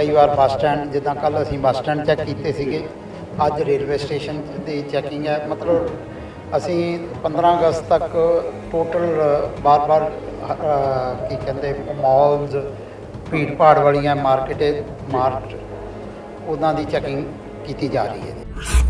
ਕਈ ਵਾਰ bus stand, ਜਿੱਦਾਂ ਕੱਲ ਅਸੀਂ ਬੱਸ ਸਟੈਂਡ ਚੈੱਕ ਕੀਤੇ ਸੀਗੇ। ਅੱਜ ਰੇਲਵੇ ਸਟੇਸ਼ਨ ਦੀ ਚੈਕਿੰਗ ਹੈ। ਮਤਲਬ ਅਸੀਂ 15 ਅਗਸਤ ਤੱਕ ਟੋਟਲ ਬਾਰ-ਬਾਰ ਕੀ ਕਹਿੰਦੇ ਮਾਲਸ ਭੀੜ ਭਾੜ ਵਾਲੀਆਂ ਮਾਰਕੀਟ ਮਾਰਟ ਉਹਨਾਂ ਦੀ ਚੈਕਿੰਗ ਕੀਤੀ ਜਾ ਰਹੀ ਹੈ।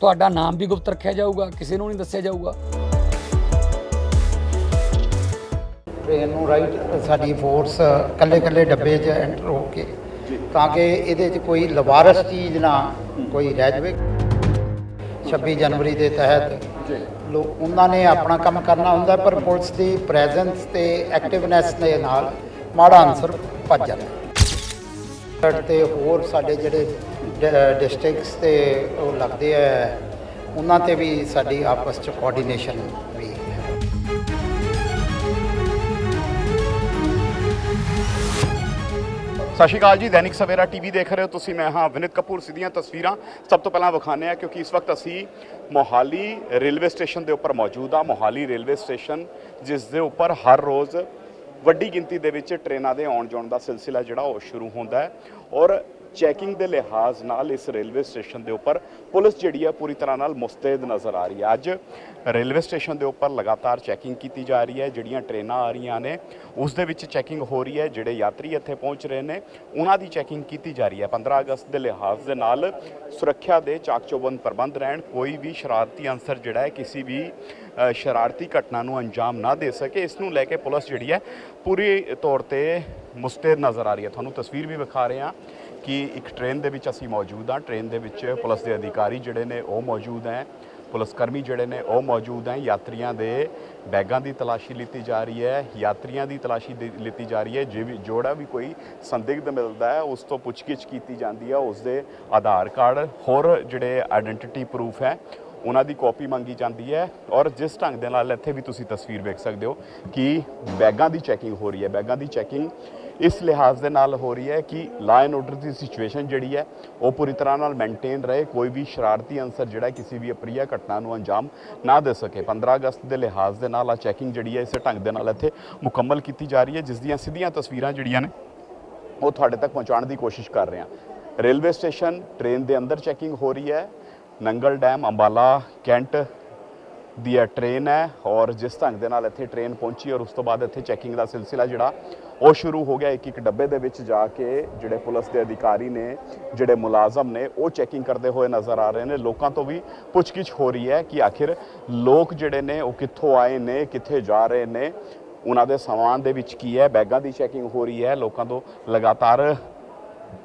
ਤੁਹਾਡਾ ਨਾਮ ਵੀ ਗੁਪਤ ਰੱਖਿਆ ਜਾਊਗਾ, ਕਿਸੇ ਨੂੰ ਨਹੀਂ ਦੱਸਿਆ ਜਾਊਗਾ। ਟ੍ਰੇਨ ਨੂੰ ਰਾਈਟ ਸਾਡੀ ਫੋਰਸ ਕੱਲੇ ਕੱਲੇ ਡੱਬੇ 'ਚ ਐਂਟਰ ਹੋ ਕੇ, ਤਾਂ ਕਿ ਇਹਦੇ 'ਚ ਕੋਈ ਲਵਾਰਸ ਚੀਜ਼ ਨਾ ਕੋਈ ਰਹਿ ਜਾਵੇ। 26 ਜਨਵਰੀ ਦੇ ਤਹਿਤ ਲੋ, ਉਹਨਾਂ ਨੇ ਆਪਣਾ ਕੰਮ ਕਰਨਾ ਹੁੰਦਾ, ਪਰ ਪੁਲਿਸ ਦੀ ਪ੍ਰੈਜ਼ੈਂਸ ਤੇ ਐਕਟਿਵਨੈਸ ਦੇ ਨਾਲ ਮਾੜਾ ਅਨਸਰ ਭੱਜ ਜਾਂਦਾ। ਤੇ ਹੋਰ ਸਾਡੇ ਜਿਹੜੇ ਡਿਸਟ੍ਰਿਕਟਸ ਤੇ ਉਹ ਲੱਗਦੇ ਆ, ਉਹਨਾਂ ਤੇ ਵੀ ਸਾਡੀ ਆਪਸ ਚ ਕੋਆਰਡੀਨੇਸ਼ਨ ਵੀ ਹੈ। ਸਤਿ ਸ਼੍ਰੀ ਅਕਾਲ ਜੀ, ਦੈਨਿਕ ਸਵੇਰਾ ਟੀਵੀ ਦੇਖ ਰਹੇ ਹੋ ਤੁਸੀਂ, ਮੈਂ ਹਾਂ ਵਿਨਿਤ ਕਪੂਰ, ਸਿੱਧੀਆਂ ਤਸਵੀਰਾਂ। ਸਭ ਤੋਂ ਪਹਿਲਾਂ ਵਿਖਾਣੇ ਆ ਕਿਉਂਕਿ ਇਸ ਵਕਤ ਅਸੀਂ ਮੋਹਾਲੀ ਰੇਲਵੇ ਸਟੇਸ਼ਨ ਦੇ ਉੱਪਰ ਮੌਜੂਦ ਆ ਮੋਹਾਲੀ ਰੇਲਵੇ ਸਟੇਸ਼ਨ, ਜਿਸ ਦੇ ਉੱਪਰ ਹਰ ਰੋਜ਼ ਵੱਡੀ ਗਿਣਤੀ ਦੇ ਵਿੱਚ ਟ੍ਰੇਨਾਂ ਦੇ ਆਉਣ ਜਾਣ ਦਾ ਸਿਲਸਿਲਾ ਜਿਹੜਾ ਉਹ ਸ਼ੁਰੂ ਹੁੰਦਾ ਹੈ। ਔਰ ਚੈਕਿੰਗ ਦੇ ਲਿਹਾਜ਼ ਨਾਲ ਇਸ ਰੇਲਵੇ ਸਟੇਸ਼ਨ ਦੇ ਉੱਪਰ ਪੁਲਿਸ ਜਿਹੜੀ ਹੈ ਪੂਰੀ ਤਰ੍ਹਾਂ ਨਾਲ ਮੁਸਤੈਦ ਨਜ਼ਰ ਆ ਰਹੀ ਹੈ ਅੱਜ ਰੇਲਵੇ ਸਟੇਸ਼ਨ ਦੇ ਉੱਪਰ ਲਗਾਤਾਰ ਚੈਕਿੰਗ ਕੀਤੀ ਜਾ ਰਹੀ ਹੈ। ਜਿਹੜੀਆਂ ਟ੍ਰੇਨਾਂ ਆ ਰਹੀਆਂ ਨੇ, ਉਸ ਦੇ ਵਿੱਚ ਚੈਕਿੰਗ ਹੋ ਰਹੀ ਹੈ। ਜਿਹੜੇ ਯਾਤਰੀ ਇੱਥੇ ਪਹੁੰਚ ਰਹੇ ਨੇ, ਉਹਨਾਂ ਦੀ ਚੈਕਿੰਗ ਕੀਤੀ ਜਾ ਰਹੀ ਹੈ। 15 ਅਗਸਤ ਦੇ ਲਿਹਾਜ਼ ਦੇ ਨਾਲ ਸੁਰੱਖਿਆ ਦੇ ਚਾਕਚੋਬੰਦ ਪ੍ਰਬੰਧ ਰਹਿਣ, ਕੋਈ ਵੀ ਸ਼ਰਾਰਤੀ ਅੰਸਰ ਜਿਹੜਾ ਹੈ ਕਿਸੇ ਵੀ ਸ਼ਰਾਰਤੀ ਘਟਨਾ ਨੂੰ ਅੰਜਾਮ ਨਾ ਦੇ ਸਕੇ। ਇਸ ਨੂੰ ਲੈ ਕੇ ਪੁਲਿਸ ਜਿਹੜੀ ਹੈ ਪੂਰੀ ਤੌਰ ਤੇ ਮੁਸਤੈਦ ਨਜ਼ਰ ਆ ਰਹੀ ਹੈ। ਤੁਹਾਨੂੰ ਤਸਵੀਰ ਵੀ ਵਿਖਾ ਰਹੇ ਹਾਂ। ਕਿ ਇੱਕ ਟ੍ਰੇਨ ਦੇ ਵਿੱਚ ਅਸੀਂ ਮੌਜੂਦ ਹਾਂ। ਟ੍ਰੇਨ ਦੇ ਵਿੱਚ ਪੁਲਿਸ ਦੇ ਅਧਿਕਾਰੀ ਜਿਹੜੇ ਨੇ ਉਹ ਮੌਜੂਦ ਹੈ। ਪੁਲਿਸ ਕਰਮੀ ਜਿਹੜੇ ਨੇ ਉਹ ਮੌਜੂਦ ਹੈ। ਯਾਤਰੀਆਂ ਦੇ ਬੈਗਾਂ ਦੀ ਤਲਾਸ਼ੀ ਲਿੱਤੀ ਜਾ ਰਹੀ ਹੈ। ਯਾਤਰੀਆਂ ਦੀ ਤਲਾਸ਼ੀ ਦੇ- ਲਿੱਤੀ ਜਾ ਰਹੀ ਹੈ। ਜੇ ਵੀ ਜੋੜਾ ਵੀ ਕੋਈ ਸੰਦਿਗਧ ਮਿਲਦਾ ਹੈ, ਉਸ ਤੋਂ ਪੁੱਛਗਿੱਛ ਕੀਤੀ ਜਾਂਦੀ ਹੈ। ਉਸ ਦੇ ਆਧਾਰ ਕਾਰਡ ਹੋਰ ਜਿਹੜੇ ਆਇਡੈਂਟੀਟੀ ਪ੍ਰੂਫ ਹੈ, ਉਹਨਾਂ ਦੀ ਕਾਪੀ ਮੰਗੀ ਜਾਂਦੀ ਹੈ। ਔਰ ਜਿਸ ਢੰਗ ਦੇ ਨਾਲ ਇੱਥੇ ਵੀ ਤੁਸੀਂ ਤਸਵੀਰ ਵੇਖ ਸਕਦੇ ਹੋ ਕਿ ਬੈਗਾਂ ਦੀ ਚੈਕਿੰਗ ਹੋ ਰਹੀ ਹੈ। ਬੈਗਾਂ ਦੀ ਚੈਕਿੰਗ ਇਸ ਲਿਹਾਜ਼ ਦੇ ਨਾਲ ਹੋ ਰਹੀ ਹੈ ਕਿ ਲਾਅ ਐਂਡ ਆਰਡਰ ਦੀ ਸਿਚੁਏਸ਼ਨ ਜਿਹੜੀ ਹੈ, ਉਹ ਪੂਰੀ ਤਰ੍ਹਾਂ ਨਾਲ ਮੇਨਟੇਨ ਰਹੇ, ਕੋਈ ਵੀ ਸ਼ਰਾਰਤੀ ਅੰਸਰ ਜਿਹੜਾ ਕਿਸੇ ਵੀ ਅਪਰੀਆ ਘਟਨਾ ਨੂੰ ਅੰਜਾਮ ਨਾ ਦੇ ਸਕੇ। 15 ਅਗਸਤ ਦੇ ਲਿਹਾਜ਼ ਦੇ ਨਾਲ ਆ ਚੈਕਿੰਗ ਜਿਹੜੀ ਹੈ, ਇਸੇ ਢੰਗ ਦੇ ਨਾਲ ਇੱਥੇ ਮੁਕੰਮਲ ਕੀਤੀ ਜਾ ਰਹੀ ਹੈ, ਜਿਸ ਦੀਆਂ ਸਿੱਧੀਆਂ ਤਸਵੀਰਾਂ ਜਿਹੜੀਆਂ ਨੇ, ਉਹ ਤੁਹਾਡੇ ਤੱਕ ਪਹੁੰਚਾਉਣ ਦੀ ਕੋਸ਼ਿਸ਼ ਕਰ ਰਹੇ ਹਾਂ। ਰੇਲਵੇ ਸਟੇਸ਼ਨ ਟ੍ਰੇਨ ਦੇ ਅੰਦਰ ਚੈਕਿੰਗ ਹੋ ਰਹੀ ਹੈ। ਨੰਗਲ ਡੈਮ, ਅੰਬਾਲਾ, ਕੈਂਟ ਦੀ ਇਹ ਟ੍ਰੇਨ ਹੈ ਔਰ ਜਿਸ ਢੰਗ ਦੇ ਨਾਲ ਇੱਥੇ ਟ੍ਰੇਨ ਪਹੁੰਚੀ ਔਰ ਉਸ ਤੋਂ ਬਾਅਦ ਇੱਥੇ ਚੈਕਿੰਗ ਦਾ ਸਿਲਸਿਲਾ ਜਿਹੜਾ, ਉਹ ਸ਼ੁਰੂ ਹੋ ਗਿਆ ਇੱਕ ਇੱਕ ਡੱਬੇ ਦੇ ਵਿੱਚ ਜਾ ਕੇ ਜਿਹੜੇ ਪੁਲਿਸ ਦੇ ਅਧਿਕਾਰੀ ਨੇ, ਜਿਹੜੇ ਮੁਲਾਜ਼ਮ ਨੇ, ਉਹ ਚੈਕਿੰਗ ਕਰਦੇ ਹੋਏ ਨਜ਼ਰ ਆ ਰਹੇ ਨੇ। ਲੋਕਾਂ ਤੋਂ ਵੀ ਪੁੱਛਗਿੱਛ ਹੋ ਰਹੀ ਹੈ ਕਿ ਆਖਿਰ ਲੋਕ ਜਿਹੜੇ ਨੇ, ਉਹ ਕਿੱਥੋਂ ਆਏ ਨੇ, ਕਿੱਥੇ ਜਾ ਰਹੇ ਨੇ? ਉਹਨਾਂ ਦੇ ਸਮਾਨ ਦੇ ਵਿੱਚ ਕੀ ਹੈ? ਬੈਗਾਂ ਦੀ ਚੈਕਿੰਗ ਹੋ ਰਹੀ ਹੈ। ਲੋਕਾਂ ਤੋਂ ਲਗਾਤਾਰ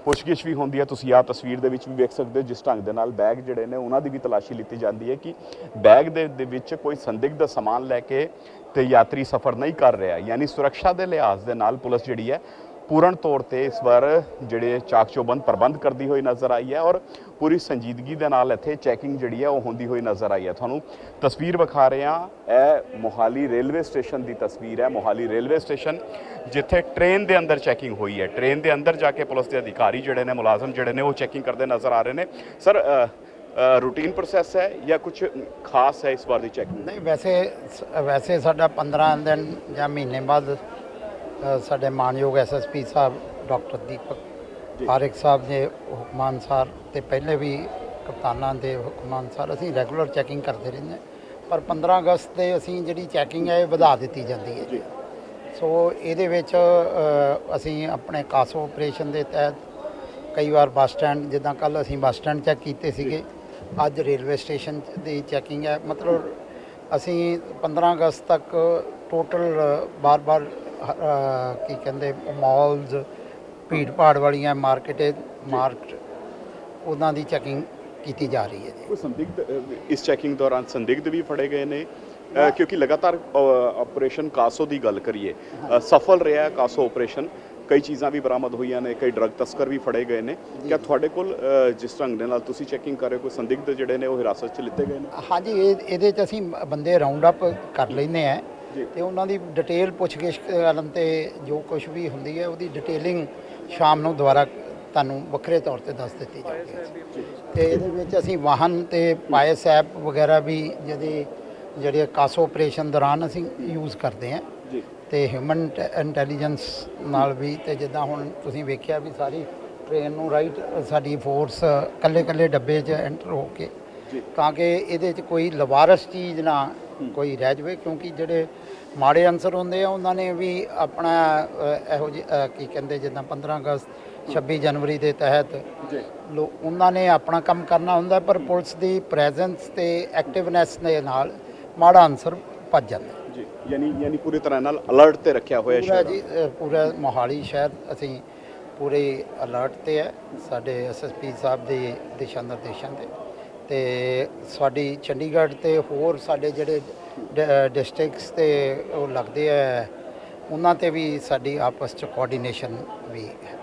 ਪੁੱਛਗਿੱਛ ਵੀ ਹੁੰਦੀ ਹੈ। ਤੁਸੀਂ ਆਹ ਤਸਵੀਰ ਦੇ ਵਿੱਚ ਵੀ ਵੇਖ ਸਕਦੇ ਹੋ, ਜਿਸ ਢੰਗ ਦੇ ਨਾਲ ਬੈਗ ਜਿਹੜੇ ਨੇ, ਉਹਨਾਂ ਦੀ ਵੀ ਤਲਾਸ਼ੀ ਲਿੱਤੀ ਜਾਂਦੀ ਹੈ ਕਿ ਬੈਗ ਦੇ ਦੇ ਵਿੱਚ ਕੋਈ ਸੰਦਿਗਧ ਸਮਾਨ ਲੈ ਕੇ ਤੇ ਯਾਤਰੀ ਸਫ਼ਰ ਨਹੀਂ ਕਰ ਰਿਹਾ। ਯਾਨੀ ਸੁਰੱਖਿਆ ਦੇ ਲਿਹਾਜ਼ ਦੇ ਨਾਲ ਪੁਲਿਸ ਜਿਹੜੀ ਹੈ ਪੂਰਨ ਤੌਰ ਤੇ ਇਸ ਵਾਰ ਜਿਹੜੇ ਚਾਕਚੋਬੰਦ ਪ੍ਰਬੰਧ ਕਰਦੀ ਹੋਈ ਨਜ਼ਰ ਆਈ ਹੈ ਔਰ ਪੂਰੀ ਸੰਜੀਦਗੀ ਦੇ ਨਾਲ ਇੱਥੇ ਚੈਕਿੰਗ ਜਿਹੜੀ ਹੈ ਉਹ ਹੁੰਦੀ ਹੋਈ ਨਜ਼ਰ ਆਈ ਹੈ। ਤੁਹਾਨੂੰ ਤਸਵੀਰ ਵਿਖਾ ਰਹੇ ਹਾਂ, ਇਹ ਮੋਹਾਲੀ ਰੇਲਵੇ ਸਟੇਸ਼ਨ ਦੀ ਤਸਵੀਰ ਹੈ। ਮੋਹਾਲੀ ਰੇਲਵੇ ਸਟੇਸ਼ਨ ਜਿੱਥੇ ਟ੍ਰੇਨ ਦੇ ਅੰਦਰ ਚੈਕਿੰਗ ਹੋਈ ਹੈ। ਟ੍ਰੇਨ ਦੇ ਅੰਦਰ ਜਾ ਕੇ ਪੁਲਿਸ ਦੇ ਅਧਿਕਾਰੀ ਜਿਹੜੇ ਨੇ, ਮੁਲਾਜ਼ਮ ਜਿਹੜੇ ਨੇ, ਉਹ ਚੈਕਿੰਗ ਕਰਦੇ ਨਜ਼ਰ ਆ ਰਹੇ ਨੇ। ਸਰ ਰੂਟੀਨ ਪ੍ਰੋਸੈਸ ਹੈ ਜਾਂ ਕੁਝ ਖਾਸ ਹੈ ਇਸ ਵਾਰ ਦੀ ਚੈਕਿੰਗ ਨਹੀਂ, ਵੈਸੇ ਵੈਸੇ ਸਾਡਾ 15 ਦਿਨ ਜਾਂ ਮਹੀਨੇ ਬਾਅਦ ਸਾਡੇ ਮਾਨਯੋਗ ਐਸਐਸਪੀ ਸਾਹਿਬ ਡਾਕਟਰ ਦੀਪਕ। ਪਾਰੇਖ ਸਾਹਿਬ ਦੇ ਹੁਕਮਾਂ ਅਨੁਸਾਰ ਤੇ ਪਹਿਲੇ ਵੀ ਕਪਤਾਨਾਂ ਦੇ ਹੁਕਮਾਂ ਅਨੁਸਾਰ ਅਸੀਂ ਰੈਗੂਲਰ ਚੈਕਿੰਗ ਕਰਦੇ ਰਹਿੰਦੇ ਹਾਂ। ਪਰ 15 ਅਗਸਤ ਤੇ ਅਸੀਂ ਜਿਹੜੀ ਚੈਕਿੰਗ ਹੈ ਇਹ ਵਧਾ ਦਿੱਤੀ ਜਾਂਦੀ ਹੈ ਸੋ ਇਹਦੇ ਵਿੱਚ ਅਸੀਂ ਆਪਣੇ ਕਾਸੋ ਆਪਰੇਸ਼ਨ ਦੇ ਤਹਿਤ ਕਈ ਵਾਰ ਬੱਸ ਸਟੈਂਡ ਜਿੱਦਾਂ ਕੱਲ ਅਸੀਂ ਬੱਸ ਸਟੈਂਡ ਚੈੱਕ ਕੀਤੇ ਸੀਗੇ ਅੱਜ ਰੇਲਵੇ ਸਟੇਸ਼ਨ ਦੀ ਚੈਕਿੰਗ ਹੈ ਮਤਲਬ ਅਸੀਂ 15 ਅਗਸਤ ਤੱਕ ਟੋਟਲ ਬਾਰ-ਬਾਰ ਕੀ ਕਹਿੰਦੇ ਮਾਲਸ ਭੀੜ ਭਾੜ ਵਾਲੀਆਂ ਮਾਰਕੀਟ ਮਾਰਕਟ ਉਹਨਾਂ ਦੀ ਚੈਕਿੰਗ ਕੀਤੀ ਜਾ ਰਹੀ ਹੈ ਜੀ। ਕੋਈ ਸੰਦਿਗਧ ਇਸ ਚੈਕਿੰਗ ਦੌਰਾਨ ਸੰਦਿਗਧ ਵੀ ਫੜੇ ਗਏ ਨੇ? ਕਿਉਂਕਿ ਲਗਾਤਾਰ ਆਪਰੇਸ਼ਨ ਕਾਸੋ ਦੀ ਗੱਲ ਕਰੀਏ ਸਫਲ ਰਿਹਾ ਕਾਸੋ ਆਪਰੇਸ਼ਨ ਕਈ ਚੀਜ਼ਾਂ ਵੀ ਬਰਾਮਦ ਹੋਈਆਂ ਨੇ ਕਈ ਡਰੱਗ ਤਸਕਰ ਵੀ ਫੜੇ ਗਏ ਨੇ। ਕਿਆ ਤੁਹਾਡੇ ਕੋਲ ਜਿਸ ਢੰਗ ਦੇ ਨਾਲ ਤੁਸੀਂ ਚੈਕਿੰਗ ਕਰ ਰਹੇ ਹੋ ਕੋਈ ਸੰਦਿਗਧ ਜਿਹੜੇ ਨੇ ਉਹ ਹਿਰਾਸਤ 'ਚ ਲਿੱਤੇ ਗਏ ਨੇ? ਹਾਂਜੀ ਇਹ ਇਹਦੇ ਚ ਅਸੀਂ ਬੰਦੇ ਰਾਉਂਡ ਅਪ ਕਰ ਲੈਂਦੇ ਆ। ਤੇ ਉਹਨਾਂ ਦੀ ਡਿਟੇਲ ਪੁੱਛਗਿੱਛ ਕਰਨ ਤੇ ਜੋ ਕੁਝ ਵੀ ਹੁੰਦੀ ਹੈ ਉਹਦੀ ਡਿਟੇਲਿੰਗ ਸ਼ਾਮ ਨੂੰ ਦੁਬਾਰਾ ਤੁਹਾਨੂੰ ਵੱਖਰੇ ਤੌਰ ਤੇ ਦੱਸ ਦਿੱਤੀ ਜਾਊਗੀ। ਤੇ ਇਹਦੇ ਵਿੱਚ ਅਸੀਂ ਵਾਹਨ ਤੇ ਪਾਇਸ ਐਪ ਵਗੈਰਾ ਵੀ ਜਿਹਦੇ ਜਿਹੜੇ ਕਾਸੋ ਆਪਰੇਸ਼ਨ ਦੌਰਾਨ ਅਸੀਂ ਯੂਜ਼ ਕਰਦੇ ਹਾਂ। ਤੇ ਹਿਊਮਨ ਇੰਟੈਲੀਜੈਂਸ ਨਾਲ ਵੀ ਤੇ ਜਿੱਦਾਂ ਹੁਣ ਤੁਸੀਂ ਵੇਖਿਆ ਵੀ ਸਾਰੀ ਟ੍ਰੇਨ ਨੂੰ ਰਾਈਟ ਸਾਡੀ ਫੋਰਸ ਕੱਲੇ ਕੱਲੇ ਡੱਬੇ 'ਚ ਐਂਟਰ ਹੋ ਕੇ। ਤਾਂ ਕਿ ਇਹਦੇ 'ਚ ਕੋਈ ਲਵਾਰਸ ਚੀਜ਼ ਨਾ ਕੋਈ ਰਹਿ ਜਾਵੇ ਕਿਉਂਕਿ ਜਿਹੜੇ ਮਾੜੇ ਅਨਸਰ ਹੁੰਦੇ ਆ ਉਹਨਾਂ ਨੇ ਵੀ ਆਪਣਾ ਅ, ਇਹੋ ਜਿਹੀ ਕੀ ਕਹਿੰਦੇ ਜਿੱਦਾਂ 15 ਅਗਸਤ 26 ਜਨਵਰੀ ਦੇ ਤਹਿਤ ਜੀ। ਲੋ ਉਹਨਾਂ ਨੇ ਆਪਣਾ ਕੰਮ ਕਰਨਾ ਹੁੰਦਾ ਪਰ ਪੁਲਿਸ ਦੀ ਪ੍ਰੈਜ਼ੈਂਸ ਤੇ ਐਕਟਿਵਨੈਸ ਦੇ ਨਾਲ ਮਾੜਾ ਅਨਸਰ ਭੱਜ ਜਾਂਦਾ। ਜੀ ਯਾਨੀ ਯਾਨੀ ਪੂਰੀ ਤਰ੍ਹਾਂ ਨਾਲ ਅਲਰਟ ਤੇ ਰੱਖਿਆ ਹੋਇਆ ਪੂਰਾ ਸ਼ਹਿਰ ਜੀ ਅ, ਪੂਰਾ ਮੋਹਾਲੀ ਸ਼ਹਿਰ ਅਸੀਂ ਪੂਰੇ ਅਲਰਟ ਤੇ ਹੈ ਸਾਡੇ ਐਸਐਸਪੀ ਸਾਹਿਬ ਦੇ ਦਿਸ਼ਾ ਨਿਰਦੇਸ਼ਾਂ ਤੇ। ਤੇ ਸਾਡੀ ਚੰਡੀਗੜ੍ਹ ਤੇ ਹੋਰ ਸਾਡੇ ਜਿਹੜੇ ਡਿਸਟ੍ਰਿਕਟਸ ਤੇ ਉਹ ਲੱਗਦੇ ਆ, ਉਹਨਾਂ ਤੇ ਵੀ ਸਾਡੀ ਆਪਸ ਚ ਕੋਆਰਡੀਨੇਸ਼ਨ ਵੀ ਹੈ।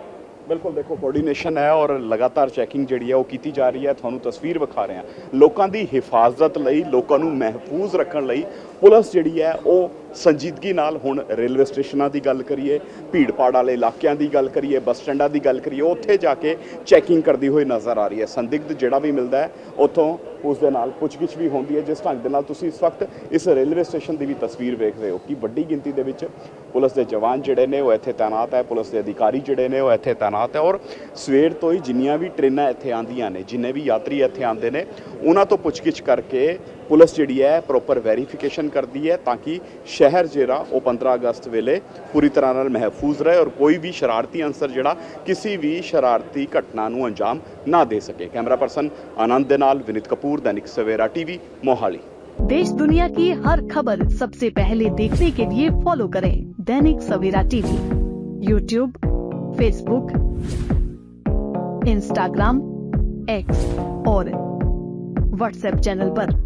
ਬਿਲਕੁਲ ਦੇਖੋ ਕੋਆਰਡੀਨੇਸ਼ਨ ਹੈ ਔਰ ਲਗਾਤਾਰ ਚੈਕਿੰਗ ਜਿਹੜੀ ਹੈ ਉਹ ਕੀਤੀ ਜਾ ਰਹੀ ਹੈ, ਤੁਹਾਨੂੰ ਤਸਵੀਰ ਵਿਖਾ ਰਹੇ ਹਾਂ। ਲੋਕਾਂ ਦੀ ਹਿਫਾਜ਼ਤ ਲਈ, ਲੋਕਾਂ ਨੂੰ ਮਹਿਫੂਜ਼ ਰੱਖਣ ਲਈ ਪੁਲਿਸ ਜਿਹੜੀ ਹੈ, ਉਹ ਸੰਜੀਦਗੀ ਨਾਲ ਹੁਣ ਰੇਲਵੇ ਸਟੇਸ਼ਨਾਂ ਦੀ ਗੱਲ ਕਰੀਏ ਭੀੜ ਭਾੜ ਵਾਲੇ ਇਲਾਕਿਆਂ ਦੀ ਗੱਲ ਕਰੀਏ, ਬੱਸ ਸਟੈਂਡਾਂ ਦੀ ਗੱਲ ਕਰੀਏ, ਉੱਥੇ ਜਾ ਕੇ ਚੈਕਿੰਗ ਕਰਦੀ ਹੋਈ ਨਜ਼ਰ ਆ ਰਹੀ ਹੈ। ਸੰਦਿਗਧ ਜਿਹੜਾ ਵੀ ਮਿਲਦਾ ਹੈ, ਉੱਥੋਂ ਉਸ ਦੇ ਨਾਲ ਪੁੱਛਗਿੱਛ ਵੀ ਹੁੰਦੀ ਹੈ, ਜਿਸ ਢੰਗ ਦੇ ਨਾਲ ਤੁਸੀਂ ਇਸ ਵਕਤ ਇਸ ਰੇਲਵੇ ਸਟੇਸ਼ਨ ਦੀ ਵੀ ਤਸਵੀਰ ਵੇਖ ਰਹੇ ਹੋ ਕਿ ਵੱਡੀ ਗਿਣਤੀ ਦੇ ਵਿੱਚ ਪੁਲਿਸ ਦੇ ਜਵਾਨ ਜਿਹੜੇ ਨੇ, ਉਹ ਇੱਥੇ ਤਾਇਨਾਤ ਹੈ, ਪੁਲਿਸ ਦੇ ਅਧਿਕਾਰੀ ਜਿਹੜੇ ਨੇ, ਉਹ ਇੱਥੇ ਤਾਇਨਾਤ ਹੈ ਔਰ ਸਵੇਰ ਤੋਂ ਹੀ ਜਿੰਨੀਆਂ ਵੀ ਟ੍ਰੇਨਾਂ ਇੱਥੇ ਆਉਂਦੀਆਂ ਨੇ, ਜਿੰਨੇ ਵੀ ਯਾਤਰੀ ਇੱਥੇ ਆਉਂਦੇ ਨੇ, ਉਹਨਾਂ ਤੋਂ ਪੁੱਛਗਿੱਛ ਕਰਕੇ ਪੁਲਿਸ ਜਿਹੜੀ ਹੈ ਪ੍ਰੋਪਰ ਵੈਰੀਫਿਕੇਸ਼ਨ ਕਰਦੀ ਹੈ ਤਾਂ ਕਿ ਸ਼ਹਿਰ ਜਿਹੜਾ ਉਹ 15 ਅਗਸਤ ਵੇਲੇ ਪੂਰੀ ਤਰ੍ਹਾਂ ਨਾਲ ਮਹਿਫੂਜ਼ ਰਹੇ ਔਰ ਕੋਈ ਵੀ ਸ਼ਰਾਰਤੀ ਅੰਸਰ ਜਿਹੜਾ ਕਿਸੇ ਵੀ ਸ਼ਰਾਰਤੀ ਘਟਨਾ ਨੂੰ ਅੰਜਾਮ ਨਾ ਦੇ ਸਕੇ ਕੈਮਰਾ ਪਰਸਨ ਆਨੰਦ ਦੇ ਨਾਲ ਵਿਨੀਤ ਕਪੂਰ ਦੈਨਿਕ ਸਵੇਰਾ ਟੀਵੀ ਮੋਹਾਲੀ देश दुनिया की हर खबर सबसे पहले देखने के लिए फॉलो करें Dainik Savera TV YouTube Facebook Instagram X और व्हाट्सएप चैनल पर।